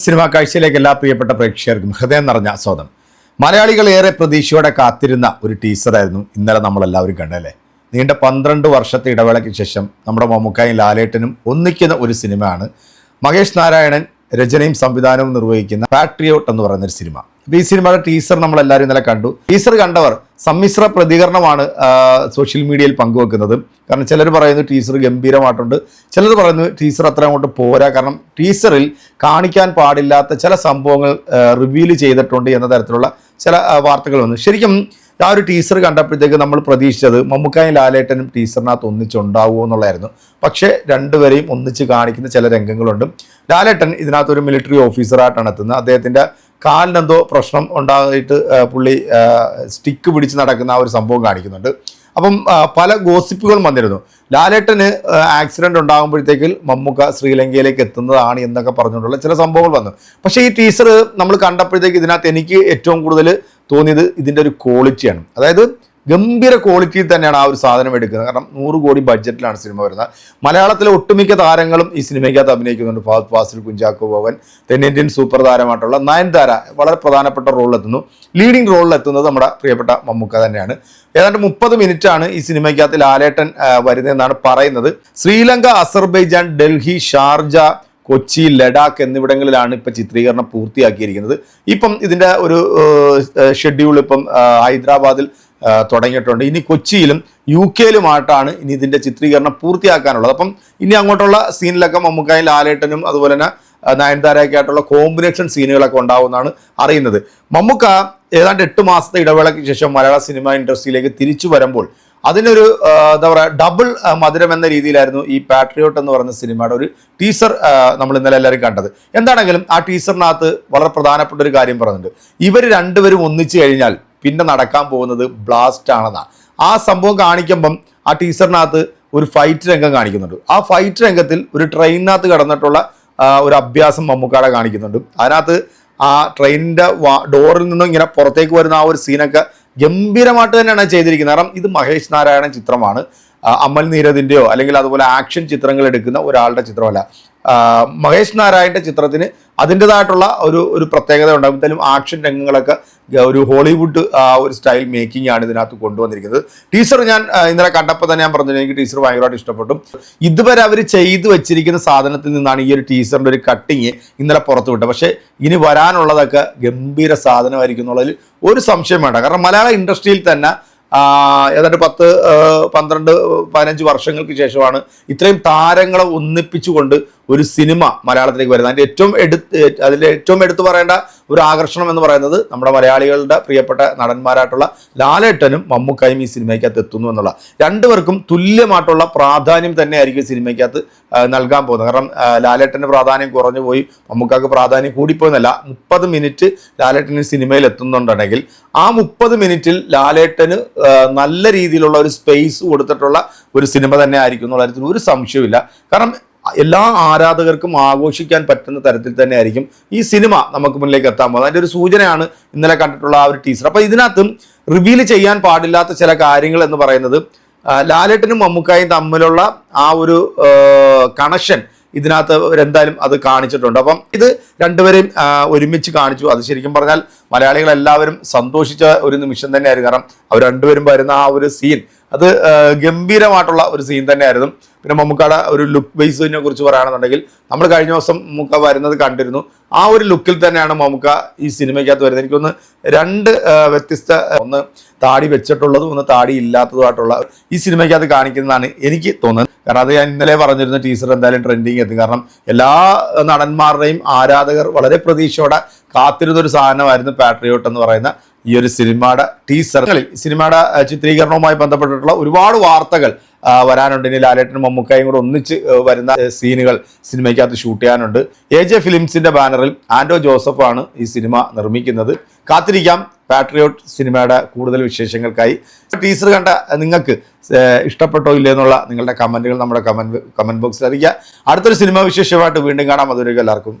Cinema കാഴ്ചയിലേക്ക് എല്ലാ പ്രിയപ്പെട്ട പ്രേക്ഷകർക്കും ഹൃദയം നിറഞ്ഞ സ്വാഗതം മലയാളികൾ ഏറെ പ്രതീക്ഷയോടെ കാത്തിരുന്ന ഒരു ടീസറായിരുന്നു ഇന്നലെ നമ്മളെല്ലാവരും കണ്ടല്ലേ നീണ്ട പന്ത്രണ്ട് വർഷത്തെ ഇടവേളയ്ക്ക് ശേഷം നമ്മുടെ മമ്മൂക്കായും ലാലേട്ടനും ഒന്നിക്കുന്ന ഒരു സിനിമയാണ് മഹേഷ് നാരായണൻ രചനയും സംവിധാനവും നിർവഹിക്കുന്ന പാട്രിയോട്ട് എന്ന് പറയുന്ന ഒരു സിനിമ. അപ്പോൾ ഈ സിനിമയുടെ ടീസർ നമ്മളെല്ലാവരും ഇന്നലെ കണ്ടു. ടീസർ കണ്ടവർ സമ്മിശ്ര പ്രതികരണമാണ് സോഷ്യൽ മീഡിയയിൽ പങ്കുവെക്കുന്നത്. കാരണം ചിലർ പറയുന്നു ടീസർ ഗംഭീരമായിട്ടുണ്ട്. ചിലർ പറയുന്നു ടീസർ അത്ര അങ്ങോട്ട് പോരാ. കാരണം ടീസറിൽ കാണിക്കാൻ പാടില്ലാത്ത ചില സംഭവങ്ങൾ റിവീൽ ചെയ്തിട്ടുണ്ട് എന്ന തരത്തിലുള്ള ചില വാർത്തകൾ വന്നു. ശരിക്കും ആ ഒരു ടീസർ കണ്ടപ്പോഴത്തേക്ക് നമ്മൾ പ്രതീക്ഷിച്ചത് മമ്മൂക്കായും ലാലേട്ടനും ടീസറിനകത്ത് ഒന്നിച്ചുണ്ടാവുമോ എന്നുള്ളതായിരുന്നു. പക്ഷേ രണ്ടുപേരെയും ഒന്നിച്ച് കാണിക്കുന്ന ചില രംഗങ്ങളുണ്ട്. ലാലേട്ടൻ ഇതിനകത്ത് ഒരു മിലിറ്ററി ഓഫീസറായിട്ടാണ് എത്തുന്നത്. അദ്ദേഹത്തിന്റെ കാലിനെന്തോ പ്രശ്നം ഉണ്ടായിട്ട് പുള്ളി സ്റ്റിക്ക് പിടിച്ച് നടക്കുന്ന ആ ഒരു സംഭവം കാണിക്കുന്നുണ്ട്. അപ്പം പല ഗോസിപ്പുകളും വന്നിരുന്നു. ലാലേട്ടന് ആക്സിഡന്റ് ഉണ്ടാകുമ്പോഴത്തേക്കിൽ മമ്മൂക്ക ശ്രീലങ്കയിലേക്ക് എത്തുന്നതാണ് എന്നൊക്കെ പറഞ്ഞുകൊണ്ടുള്ള ചില സംഭവങ്ങൾ വന്നു. പക്ഷേ ഈ ടീച്ചർ നമ്മൾ കണ്ടപ്പോഴത്തേക്ക് ഇതിനകത്ത് എനിക്ക് ഏറ്റവും കൂടുതൽ തോന്നിയത് ഇതിന്റെ ഒരു ക്വാളിറ്റിയാണ്. അതായത് ഗംഭീര ക്വാളിറ്റിയിൽ തന്നെയാണ് ആ ഒരു സാധനം എടുക്കുന്നത്. കാരണം നൂറ് കോടി ബഡ്ജറ്റിലാണ് സിനിമ വരുന്നത്. മലയാളത്തിലെ ഒട്ടുമിക്ക താരങ്ങളും ഈ സിനിമയ്ക്കകത്ത് അഭിനയിക്കുന്നുണ്ട്. ഫഹദ് ഫാസിൽ കുഞ്ചാക്കോ ഭവൻ തെന്നിന്ത്യൻ സൂപ്പർ താരമായിട്ടുള്ള നയൻതാര വളരെ പ്രധാനപ്പെട്ട റോളിലെത്തുന്നു ലീഡിംഗ് റോളിലെത്തുന്നത് നമ്മുടെ പ്രിയപ്പെട്ട മമ്മൂക്ക തന്നെയാണ്. ഏതാണ്ട് മുപ്പത് ആണ് ഈ സിനിമയ്ക്കകത്ത് ലാലേട്ടൻ വരുന്നതെന്നാണ് പറയുന്നത്. ശ്രീലങ്ക അസർബൈജാൻ ഡൽഹി ഷാർജ കൊച്ചി ലഡാക്ക് എന്നിവിടങ്ങളിലാണ് ഇപ്പം ചിത്രീകരണം പൂർത്തിയാക്കിയിരിക്കുന്നത്. ഇപ്പം ഇതിന്റെ ഒരു ഷെഡ്യൂൾ ഇപ്പം ഹൈദരാബാദിൽ തുടങ്ങിയിട്ടുണ്ട്. ഇനി കൊച്ചിയിലും യു കെയിലുമായിട്ടാണ് ഇനി ഇതിന്റെ ചിത്രീകരണം പൂർത്തിയാക്കാനുള്ളത്. അപ്പം ഇനി അങ്ങോട്ടുള്ള സീനിലൊക്കെ മമ്മൂക്കായും ലാലേട്ടനും അതുപോലെ തന്നെ നയൻതാരയൊക്കെ ആയിട്ടുള്ള കോമ്പിനേഷൻ സീനുകളൊക്കെ ഉണ്ടാവുമെന്നാണ് അറിയുന്നത്. മമ്മൂക്ക ഏതാണ്ട് എട്ട് മാസത്തെ ഇടവേളയ്ക്ക് ശേഷം മലയാള സിനിമ ഇൻഡസ്ട്രിയിലേക്ക് തിരിച്ചു വരുമ്പോൾ അതിനൊരു എന്താ പറയുക ഡബിൾ മധുരം എന്ന രീതിയിലായിരുന്നു ഈ പാട്രിയോട്ട് എന്ന് പറയുന്ന സിനിമയുടെ ഒരു ടീസർ നമ്മൾ ഇന്നലെ എല്ലാവരും കണ്ടത്. എന്താണെങ്കിലും ആ ടീസറിനകത്ത് വളരെ പ്രധാനപ്പെട്ട ഒരു കാര്യം പറഞ്ഞിട്ടുണ്ട് ഇവർ രണ്ടുപേരും ഒന്നിച്ചു കഴിഞ്ഞാൽ പിന്നെ നടക്കാൻ പോകുന്നത് ബ്ലാസ്റ്റ് ആണെന്നാണ് ആ സംഭവം കാണിക്കുമ്പം ആ ടീച്ചറിനകത്ത് ഒരു ഫൈറ്റ് രംഗം കാണിക്കുന്നുണ്ട്. ആ ഫൈറ്റ് രംഗത്തിൽ ഒരു ട്രെയിനിനകത്ത് കടന്നിട്ടുള്ള ഒരു അഭ്യാസം മമ്മൂക്കാടെ കാണിക്കുന്നുണ്ട്. അതിനകത്ത് ആ ട്രെയിനിന്റെ ഡോറിൽ നിന്നും ഇങ്ങനെ പുറത്തേക്ക് വരുന്ന ആ ഒരു സീനൊക്കെ ഗംഭീരമായിട്ട് തന്നെയാണ് ചെയ്തിരിക്കുന്നത്. കാരണം ഇത് മഹേഷ് നാരായണൻ ചിത്രമാണ്. അമൽ നീരദിന്റെയോ അല്ലെങ്കിൽ അതുപോലെ ആക്ഷൻ ചിത്രങ്ങൾ എടുക്കുന്ന ഒരാളുടെ ചിത്രമല്ല. മഹേഷ് നാരായണന്റെ ചിത്രത്തിന് അതിന്റെതായിട്ടുള്ള ഒരു ഒരു പ്രത്യേകത ഉണ്ടാകും എന്തായാലും ആക്ഷൻ രംഗങ്ങളൊക്കെ ഒരു ഹോളിവുഡ് ആ ഒരു സ്റ്റൈൽ മേക്കിംഗ് ആണ് ഇതിനകത്ത് കൊണ്ടുവന്നിരിക്കുന്നത്. ടീച്ചർ ഞാൻ ഇന്നലെ കണ്ടപ്പോൾ തന്നെ ഞാൻ പറഞ്ഞു എനിക്ക് ടീച്ചർ ഭയങ്കരമായിട്ട് ഇഷ്ടപ്പെട്ടു. ഇതുവരെ അവർ ചെയ്തു വെച്ചിരിക്കുന്ന സാധനത്തിൽ നിന്നാണ് ഈ ഒരു ടീച്ചറിന്റെ ഒരു കട്ടിങ് ഇന്നലെ പുറത്തു വിട്ടത്. പക്ഷേ ഇനി വരാനുള്ളതൊക്കെ ഗംഭീര സാധനമായിരിക്കും എന്നുള്ളതിൽ ഒരു സംശയം വേണ്ട. കാരണം മലയാള ഇൻഡസ്ട്രിയിൽ തന്നെ ഏതാണ്ട് പത്ത് പന്ത്രണ്ട് പതിനഞ്ച് വർഷങ്ങൾക്ക് ശേഷമാണ് ഇത്രയും താരങ്ങളെ ഒന്നിപ്പിച്ചുകൊണ്ട് ഒരു സിനിമ മലയാളത്തിലേക്ക് വരുന്നത്. അതിന്റെ ഏറ്റവും എടുത്ത് അതിന്റെ ഏറ്റവും എടുത്തു പറയേണ്ട ഒരു ആകർഷണം എന്ന് പറയുന്നത് നമ്മുടെ മലയാളികളുടെ പ്രിയപ്പെട്ട നടന്മാരായിട്ടുള്ള ലാലേട്ടനും മമ്മൂക്കായും ഈ സിനിമയ്ക്കകത്ത് എത്തുന്നു എന്നുള്ള. രണ്ടുപേർക്കും തുല്യമായിട്ടുള്ള പ്രാധാന്യം തന്നെയായിരിക്കും സിനിമയ്ക്കകത്ത് നൽകാൻ പോകുന്നത്. കാരണം ലാലേട്ടന് പ്രാധാന്യം കുറഞ്ഞു പോയി മമ്മൂക്കാക്ക് പ്രാധാന്യം കൂടിപ്പോയെന്നല്ല. മുപ്പത് മിനിറ്റ് ലാലേട്ടന് സിനിമയിൽ എത്തുന്നുണ്ടെങ്കിൽ ആ മുപ്പത് മിനിറ്റിൽ ലാലേട്ടന് നല്ല രീതിയിലുള്ള ഒരു സ്പേസ് കൊടുത്തിട്ടുള്ള ഒരു സിനിമ തന്നെ ആയിരിക്കും എന്നുള്ള കാര്യത്തിൽ ഒരു സംശയമില്ല കാരണം എല്ലാ ആരാധകർക്കും ആഘോഷിക്കാൻ പറ്റുന്ന തരത്തിൽ തന്നെ ആയിരിക്കും ഈ സിനിമ നമുക്ക് മുന്നിലേക്ക് എത്താൻ പോകുന്നത്. അതിന്റെ ഒരു സൂചനയാണ് ഇന്നലെ കണ്ടിട്ടുള്ള ആ ഒരു ടീച്ചർ അപ്പോൾ ഇതിനകത്തും റിവീൽ ചെയ്യാൻ പാടില്ലാത്ത ചില കാര്യങ്ങൾ എന്ന് പറയുന്നത് ലാലേട്ടനും മമ്മൂക്കായും തമ്മിലുള്ള ആ ഒരു കണക്ഷൻ ഇതിനകത്ത് എന്തായാലും അത് കാണിച്ചിട്ടുണ്ട്. അപ്പം ഇത് രണ്ടുപേരെയും ഒരുമിച്ച് കാണിച്ചു. അത് ശരിക്കും പറഞ്ഞാൽ മലയാളികൾ എല്ലാവരും സന്തോഷിച്ച ഒരു നിമിഷം തന്നെയായിരുന്നു. കാരണം അവർ രണ്ടുപേരും വരുന്ന ആ ഒരു സീൻ അത് ഗംഭീരമായിട്ടുള്ള ഒരു സീൻ തന്നെയായിരുന്നു. പിന്നെ മമ്മൂക്കാടെ ഒരു ലുക്ക് ബേസിനെ കുറിച്ച് പറയുകയാണെന്നുണ്ടെങ്കിൽ നമ്മൾ കഴിഞ്ഞ ദിവസം മമ്മൂക്ക വരുന്നത് കണ്ടിരുന്നു. ആ ഒരു ലുക്കിൽ തന്നെയാണ് മമ്മൂക്ക ഈ സിനിമയ്ക്കകത്ത് വരുന്നത്. എനിക്കൊന്ന് രണ്ട് വ്യത്യസ്ത ഒന്ന് താടി വെച്ചിട്ടുള്ളതും ഒന്ന് താടി ഇല്ലാത്തതുമായിട്ടുള്ള ഈ സിനിമയ്ക്കകത്ത് കാണിക്കുന്നതാണ് എനിക്ക് തോന്നുന്നത്. കാരണം അത് ഞാൻ ഇന്നലെ പറഞ്ഞിരുന്ന ടീച്ചർ എന്തായാലും ട്രെൻഡിങ് എത്തും. കാരണം എല്ലാ നടന്മാരുടെയും ആരാധകർ വളരെ പ്രതീക്ഷയോടെ കാത്തിരുന്ന ഒരു സാധനമായിരുന്നു പാട്രിയോട്ട് എന്ന് പറയുന്ന ഈ ഒരു സിനിമയുടെ ടീസറുകളിൽ സിനിമയുടെ ചിത്രീകരണവുമായി ബന്ധപ്പെട്ടിട്ടുള്ള ഒരുപാട് വാർത്തകൾ വരാനുണ്ട്. ഇനി ലാലേട്ടനും മമ്മൂക്കായും കൂടെ ഒന്നിച്ച് വരുന്ന സീനുകൾ സിനിമയ്ക്കകത്ത് ഷൂട്ട് ചെയ്യാനുണ്ട്. എ ജെ ഫിലിംസിന്റെ ബാനറിൽ ആൻഡോ ജോസഫാണ് ഈ സിനിമ നിർമ്മിക്കുന്നത്. കാത്തിരിക്കാം. പാട്രിയോട്ട് സിനിമയുടെ കൂടുതൽ വിശേഷങ്ങൾക്കായി. ടീസർ കണ്ട നിങ്ങൾക്ക് ഇഷ്ടപ്പെട്ടോ ഇല്ലേ എന്നുള്ള നിങ്ങളുടെ കമന്റുകൾ നമ്മുടെ കമന്റ് കമന്റ് ബോക്സിൽ അറിയിക്കുക. അടുത്തൊരു സിനിമ വിശേഷമായിട്ട് വീണ്ടും കാണാം. അതൊരു എല്ലാവർക്കും